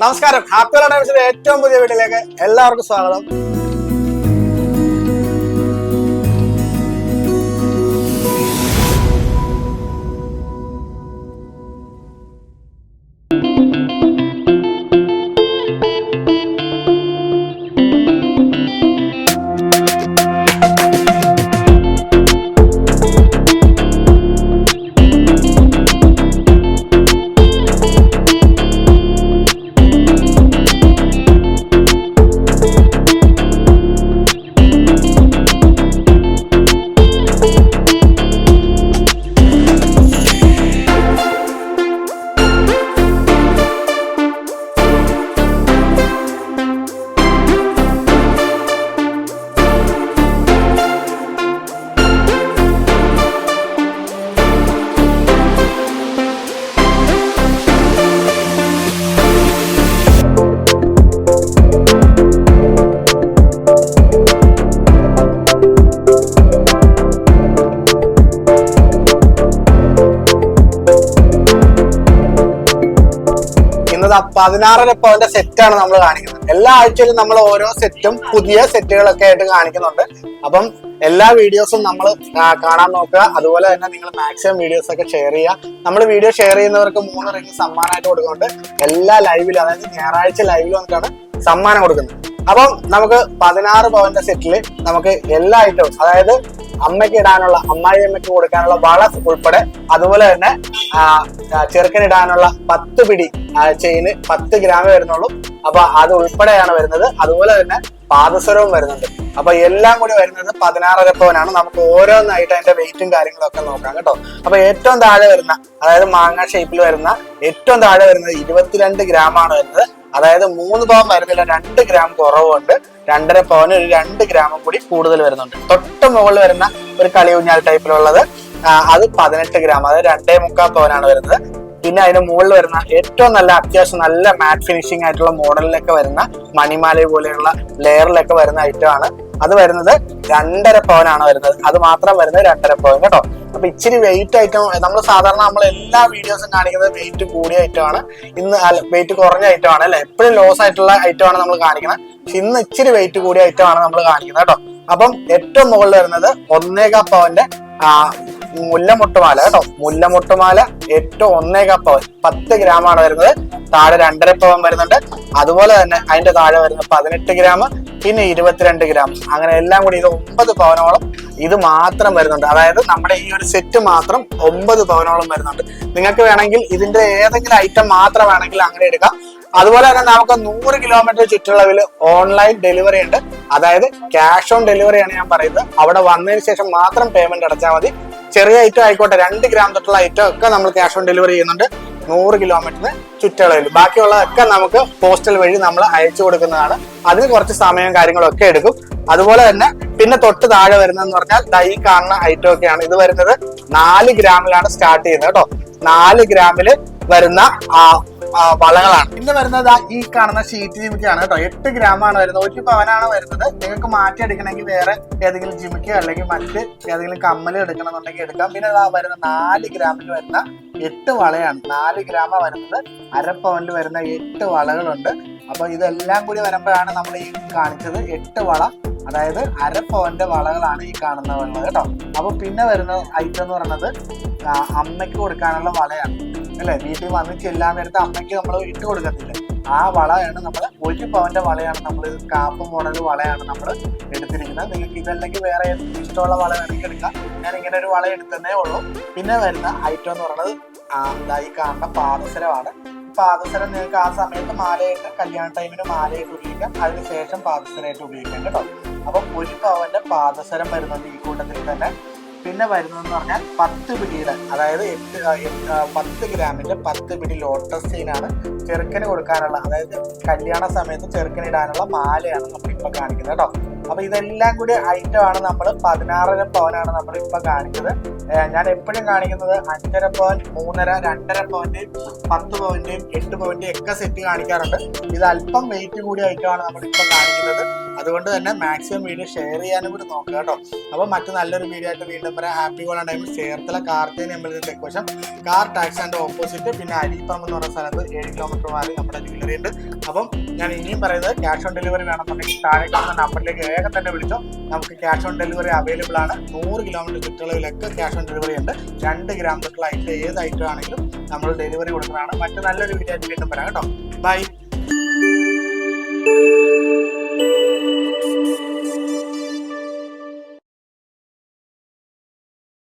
നമസ്കാരം. ഹാപ്പി ഏറ്റവും പുതിയ വീട്ടിലേക്ക് എല്ലാവർക്കും സ്വാഗതം. ഇന്നത് പതിനാറര പവന്റെ സെറ്റാണ് നമ്മൾ കാണിക്കുന്നത്. എല്ലാ ആഴ്ചയിലും നമ്മൾ ഓരോ സെറ്റും പുതിയ സെറ്റുകളൊക്കെ ആയിട്ട് കാണിക്കുന്നുണ്ട്. അപ്പം എല്ലാ വീഡിയോസും നമ്മൾ കാണാൻ നോക്കുക. അതുപോലെ തന്നെ നിങ്ങൾ മാക്സിമം വീഡിയോസ് ഒക്കെ ഷെയർ ചെയ്യുക. നമ്മൾ വീഡിയോ ഷെയർ ചെയ്യുന്നവർക്ക് മൂന്ന് റിംഗ് സമ്മാനമായിട്ട് കൊടുക്കുന്നുണ്ട്. എല്ലാ ലൈവിലും അതായത് ഞായറാഴ്ച ലൈവിൽ വന്നിട്ടാണ് സമ്മാനം കൊടുക്കുന്നത്. അപ്പം നമുക്ക് പതിനാറ് പവന്റെ സെറ്റിൽ നമുക്ക് എല്ലാ ഐറ്റവും അതായത് അമ്മയ്ക്ക് ഇടാനുള്ള അമ്മായി അമ്മയ്ക്ക് കൊടുക്കാനുള്ള വള ഉൾപ്പെടെ അതുപോലെ തന്നെ ചെറുക്കനിടാനുള്ള പത്ത് പിടി ചെയിന് പത്ത് ഗ്രാമേ വരുന്നുള്ളൂ. അപ്പൊ അത് ഉൾപ്പെടെയാണ് വരുന്നത്. അതുപോലെ തന്നെ പാദസരവും വരുന്നുണ്ട്. അപ്പൊ എല്ലാം കൂടി വരുന്നത് പതിനാറര പവനാണ് നമുക്ക് ഓരോന്നായിട്ട് അതിന്റെ വെയിറ്റും കാര്യങ്ങളും ഒക്കെ നോക്കാം കേട്ടോ. അപ്പൊ ഏറ്റവും താഴെ വരുന്ന അതായത് മാങ്ങ ഷേപ്പിൽ വരുന്ന ഏറ്റവും താഴെ വരുന്നത് ഇരുപത്തിരണ്ട് ഗ്രാം ആണ് വരുന്നത്. അതായത് മൂന്ന് പവൻ വരുന്നില്ല രണ്ട് ഗ്രാം കുറവുണ്ട്. രണ്ടര പവന് ഒരു രണ്ട് ഗ്രാമും കൂടി കൂടുതൽ വരുന്നുണ്ട്. തൊട്ട് മുകളിൽ വരുന്ന ഒരു കളി കളിയൂഞ്ഞാൽ ടൈപ്പിലുള്ളത് അത് പതിനെട്ട് ഗ്രാം അതായത് രണ്ടേ മുക്കാൽ പവനാണ് വരുന്നത്. പിന്നെ അതിന് മുകളിൽ വരുന്ന ഏറ്റവും നല്ല അത്യാവശ്യം നല്ല മാറ്റ് ഫിനിഷിംഗ് ആയിട്ടുള്ള മോഡലിലൊക്കെ വരുന്ന മണിമാല പോലെയുള്ള ലെയറിലൊക്കെ വരുന്ന ഐറ്റം ആണ്. അത് വരുന്നത് രണ്ടര പവനാണ് വരുന്നത്. അത് മാത്രം വരുന്നത് രണ്ടര പവൻ കേട്ടോ. അപ്പൊ ഇച്ചിരി വെയിറ്റ് ഐറ്റം നമ്മൾ സാധാരണ നമ്മൾ എല്ലാ വീഡിയോസും കാണിക്കുന്നത് വെയിറ്റ് കൂടിയ ഐറ്റം ആണ്. ഇന്ന് വെയിറ്റ് കുറഞ്ഞ ഐറ്റം ആണ് അല്ലെ? എപ്പോഴും ലോസ് ആയിട്ടുള്ള ഐറ്റം ആണ് നമ്മൾ കാണിക്കുന്നത്. പക്ഷെ ഇന്ന് ഇച്ചിരി വെയിറ്റ് കൂടിയ ഐറ്റം ആണ് നമ്മൾ കാണിക്കുന്നത് കേട്ടോ. അപ്പം ഏറ്റവും മുകളിൽ വരുന്നത് ഒന്നേകാ പവന്റെ മുല്ലമുട്ടുമാല കേട്ടോ. മുല്ലമുട്ടുമാല ഏറ്റവും ഒന്നേകാ പവൻ പത്ത് ഗ്രാം ആണ് വരുന്നത്. താഴെ രണ്ടര പവൻ വരുന്നുണ്ട്. അതുപോലെ തന്നെ അതിന്റെ താഴെ വരുന്നത് പതിനെട്ട് ഗ്രാം പിന്നെ ഇരുപത്തിരണ്ട് ഗ്രാം അങ്ങനെ എല്ലാം കൂടി ഇത് ഒമ്പത് പവനോളം ഇത് മാത്രം വരുന്നുണ്ട്. അതായത് നമ്മുടെ ഈ ഒരു സെറ്റ് മാത്രം ഒമ്പത് പവനോളം വരുന്നുണ്ട്. നിങ്ങൾക്ക് വേണമെങ്കിൽ ഇതിന്റെ ഏതെങ്കിലും ഐറ്റം മാത്രം വേണമെങ്കിൽ അങ്ങനെ എടുക്കാം. അതുപോലെ തന്നെ നമുക്ക് നൂറ് കിലോമീറ്റർ ചുറ്റളവിൽ ഓൺലൈൻ ഡെലിവറി ഉണ്ട്. അതായത് ക്യാഷ് ഓൺ ഡെലിവറിയാണ് ഞാൻ പറയുന്നത്. അവിടെ വന്നതിന് ശേഷം മാത്രം പേയ്മെന്റ് അടച്ചാൽ മതി. ചെറിയ ഐറ്റം ആയിക്കോട്ടെ രണ്ട് ഗ്രാം തൊട്ടുള്ള ഐറ്റം ഒക്കെ നമ്മൾ ക്യാഷ് ഓൺ ഡെലിവറി ചെയ്യുന്നുണ്ട്. നൂറ് കിലോമീറ്ററിന് ചുറ്റളവിൽ ബാക്കിയുള്ളതൊക്കെ നമുക്ക് പോസ്റ്റൽ വഴി നമ്മൾ അയച്ചു കൊടുക്കുന്നതാണ്. അതിന് കുറച്ച് സമയം കാര്യങ്ങളും ഒക്കെ എടുക്കും. അതുപോലെ തന്നെ പിന്നെ തൊട്ട് താഴെ വരുന്നതെന്ന് പറഞ്ഞാൽ ഈ കാണുന്ന ഐറ്റം ഒക്കെയാണ്. ഇത് വരുന്നത് നാല് ഗ്രാമിലാണ് സ്റ്റാർട്ട് ചെയ്യുന്നത് കേട്ടോ. നാല് ഗ്രാമിൽ വരുന്ന ആ വളകളാണ്. പിന്നെ വരുന്നത് ഈ കാണുന്ന ഷീറ്റ് ജിമിക്കാണ് കേട്ടോ. എട്ട് ഗ്രാം ആണ് വരുന്നത്. ഒരു പവനാണ് വരുന്നത്. നിങ്ങൾക്ക് മാറ്റി എടുക്കണമെങ്കിൽ വേറെ ഏതെങ്കിലും ജിമിക്കോ അല്ലെങ്കിൽ മറ്റ് ഏതെങ്കിലും കമ്മൽ എടുക്കണമെന്നുണ്ടെങ്കിൽ എടുക്കാം. പിന്നെ വരുന്ന നാല് ഗ്രാമിൽ വരുന്ന എട്ട് വളയാണ്. നാല് ഗ്രാമ വരുന്നത്. അര പവനിൽ വരുന്ന എട്ട് വളകളുണ്ട്. അപ്പൊ ഇതെല്ലാം കൂടി വരുമ്പോഴാണ് നമ്മൾ ഈ കാണിച്ചത് എട്ട് വള. അതായത് അരപ്പവന്റെ പവന്റെ വളകളാണ് ഈ കാണുന്ന വളകൾ കേട്ടോ. അപ്പൊ പിന്നെ വരുന്ന ഐറ്റം എന്ന് പറയുന്നത് അമ്മയ്ക്ക് കൊടുക്കാനുള്ള വളയാണ്. അല്ലെ? വീട്ടിൽ വന്ന് ചെല്ലാൻ നേരത്തെ അമ്മയ്ക്ക് നമ്മൾ ഇട്ട് കൊടുക്കത്തില്ല? ആ വളയാണ് നമ്മൾ ഒരു പവന്റെ വളയാണ് നമ്മൾ കാപ്പ് മോഡൽ വളയാണ് നമ്മൾ എടുത്തിരിക്കുന്നത്. നിങ്ങൾക്ക് ഇതല്ലെങ്കിൽ വേറെ ഇഷ്ടമുള്ള വള വേണമെങ്കിൽ എടുക്കാം. ഞാൻ ഇങ്ങനെ ഒരു വള എടുത്തതേ ഉള്ളൂ. പിന്നെ വരുന്ന ഐറ്റം എന്ന് പറയുന്നത് ഈ കാണുന്ന പാദസരമാണ്. പാദസരം നിങ്ങൾക്ക് ആ സമയത്ത് മാലയിട്ട് കല്യാണ ടൈമിന് മാലയായിട്ട് ഉപയോഗിക്കാം. അതിനുശേഷം പാദസരമായിട്ട് ഉപയോഗിക്കാം കേട്ടോ. അപ്പം ഒരു പവന്റെ പാദസരം വരുന്നുണ്ട് ഈ കൂട്ടത്തിൽ തന്നെ. പിന്നെ വരുന്നതെന്ന് പറഞ്ഞാൽ പത്ത് പിടിയുടെ അതായത് എട്ട് പത്ത് ഗ്രാമിന്റെ പത്ത് പിടി ലോട്ടസ് ചെയിനാണ് ചെറുക്കന് കൊടുക്കാനുള്ള അതായത് കല്യാണ സമയത്ത് ചെറുക്കന് ഇടാനുള്ള മാലയാണ് നമ്മൾ ഇപ്പൊ കാണിക്കുന്നത് കേട്ടോ. അപ്പൊ ഇതെല്ലാം കൂടി ഐറ്റം ആണ് നമ്മൾ പതിനാറര പവനാണ് നമ്മൾ ഇപ്പൊ കാണിച്ചത് ഞാൻ എപ്പോഴും കാണിക്കുന്നത് അഞ്ചര പവൻ മൂന്നര രണ്ടര പവന്റെ പത്ത് പവന്റെയും എട്ട് പവന്റെയും ഒക്കെ സെറ്റ് കാണിക്കാറുണ്ട്. ഇത് അല്പം വെയിറ്റ് കൂടിയ ഐറ്റം ആണ് നമ്മൾ ഇപ്പൊ കാണിക്കുന്നത്. അതുകൊണ്ട് തന്നെ മാക്സിമം വീഡിയോ ഷെയർ ചെയ്യാനും കൂടി നോക്കുക കേട്ടോ. അപ്പൊ മറ്റു നല്ലൊരു വീഡിയോ ആയിട്ട് വീണ്ടും പറയാം ഹാപ്പി ഗോൾ ആണ് ചേർത്തല കാർത്തേനി അമ്പലത്തിൽ തെക്കുവശം കാർ ടാക്സ് ആൻഡ് ഓപ്പോസിറ്റ് പിന്നെ അരിപ്പം എന്ന് പറയുന്ന സ്ഥലത്ത് ഏഴ് കിലോമീറ്റർ മാറി നമ്മുടെ ജ്വല്ലറി ഉണ്ട്. അപ്പം ഞാൻ ഇനിയും പറയുന്നത് ക്യാഷ് ഓൺ ഡെലിവറി വേണമെന്നുണ്ടെങ്കിൽ താഴെ നമ്പറിലേക്ക് വേഗം തന്നെ വിളിച്ചോ. നമുക്ക് ക്യാഷ് ഓൺ ഡെലിവറി അവൈലബിൾ ആണ്. നൂറ് കിലോമീറ്റർ ചുറ്റളവിലൊക്കെ ക്യാഷ് ഓൺ ഡെലിവറി ഉണ്ട്. രണ്ട് ഗ്രാം തൊട്ടുള്ള ഐറ്റം ഏത് ഐറ്റം ആണെങ്കിലും നമ്മൾ ഡെലിവറി കൊടുക്കുന്നതാണ്. മറ്റു നല്ലൊരു വീഡിയോ ആയിട്ട് വീണ്ടും വരാം കേട്ടോ. ബൈ